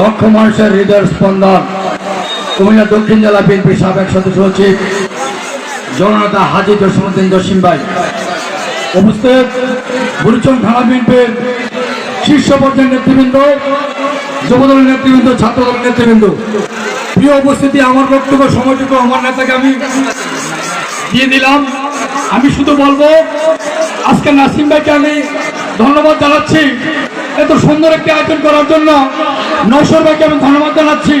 লক্ষ মানুষের হৃদয়ের স্পন্দন। কুমিল্লা দক্ষিণ জেলা বিএনপির সাবেক সদস্য সচিব জননেতা হাজি জসিমুদ্দিন জসিম ভাই। উপস্থিত বুড়িচং থানা বিএনপির শীর্ষ পর্যায়ের নেতৃবৃন্দ, যুবদলের নেতৃবৃন্দ, ছাত্রদলের নেতৃবৃন্দ। প্রিয় উপস্থিতি, আমার বক্তব্য, সময়টুকু আমার নেতাকে আমি দিয়ে দিলাম। আমি শুধু বলব, আজকে নাসিম ভাইকে আমি ধন্যবাদ জানাচ্ছি। এত সুন্দর একটি আয়োজন করার জন্য নৌসর ভাইকে আমি ধন্যবাদ জানাচ্ছি।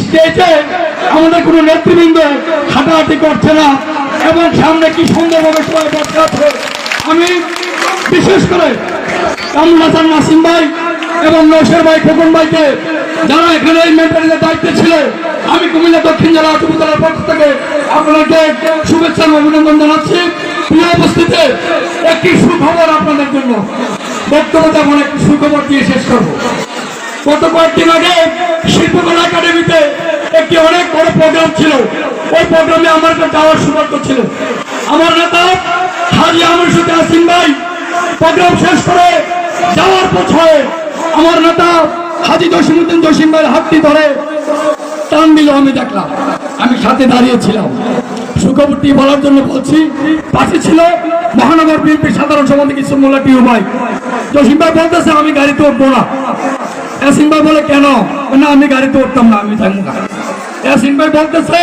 স্টেজে আমাদের কোনো নেতৃবৃন্দ হাঁটাহাঁটি করছে না এবং সামনে কি সুন্দরভাবে সবাই বসে আছে। আমি বিশেষ করে হাসান নাসিম ভাই এবং নৌসর ভাই খোকন ভাইকে, যারা এখানে এই মেন্টালিটির দায়িত্বে ছিল, আমি কুমিল্লা দক্ষিণ জেলা উপজেলার পক্ষ থেকে আপনাদেরকে শুভেচ্ছা অভিনন্দন জানাচ্ছি। প্রিয় উপস্থিতি একটি সুখবর আপনাদের জন্য। বক্তব্য তেমন একটি সুখবর দিয়ে শেষ করব। গত কয়েকদিন আগে শিল্পকলা একাডেমিতে একটি অনেক বড় প্রোগ্রাম ছিল। ওই প্রোগ্রামে আমার একটা যাওয়ার সৌভাগ্য ছিল। আমার নেতা হাজি আমার সাথে আসিম ভাই প্রোগ্রাম শেষ করে যাওয়ার পথে আমার নেতা হাজি জসিমুদ্দিন জসিম ভাইয়ের হাতটি ধরে টান দিল আমি দেখলাম। আমি সাথে দাঁড়িয়েছিলাম সুখবরটি বলার জন্য বলছি পাশে ছিল মহানগর বিএনপির সাধারণ সভাপতি কিশোরমোল্লা টিউ ভাই। জসিম ভাই বলতেছে আমি গাড়িতে উঠবো না। ইয়াসিন ভাই বলে কেন? না আমি গাড়িতে উঠতাম না আমি থাকব না। ইয়াসিন ভাই বলতেছে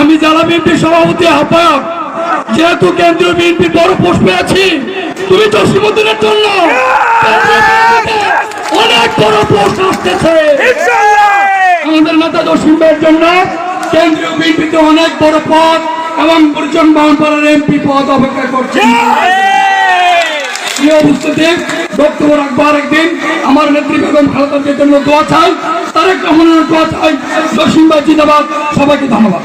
আমি জেলা বিএনপির সভাপতি আহ্বায়ক। যেহেতু কেন্দ্রীয় বিএনপির বড় পোস্ট পেয়েছি তুমি জসিমুদ্দিনের জন্য অনেক বড় পোস্ট আসতেছে। আমাদের নেতা জসিম ভাইয়ের জন্য কেন্দ্রীয় বিএনপিতে অনেক বড় পদ এবং পরিজন বাউনপাড়ার এমপি পদ অপেক্ষা করছে প্রিয় উপস্থিতি আমার দোয়া চাই, তারেক জিন্দাবাদ, সবাইকে ধন্যবাদ।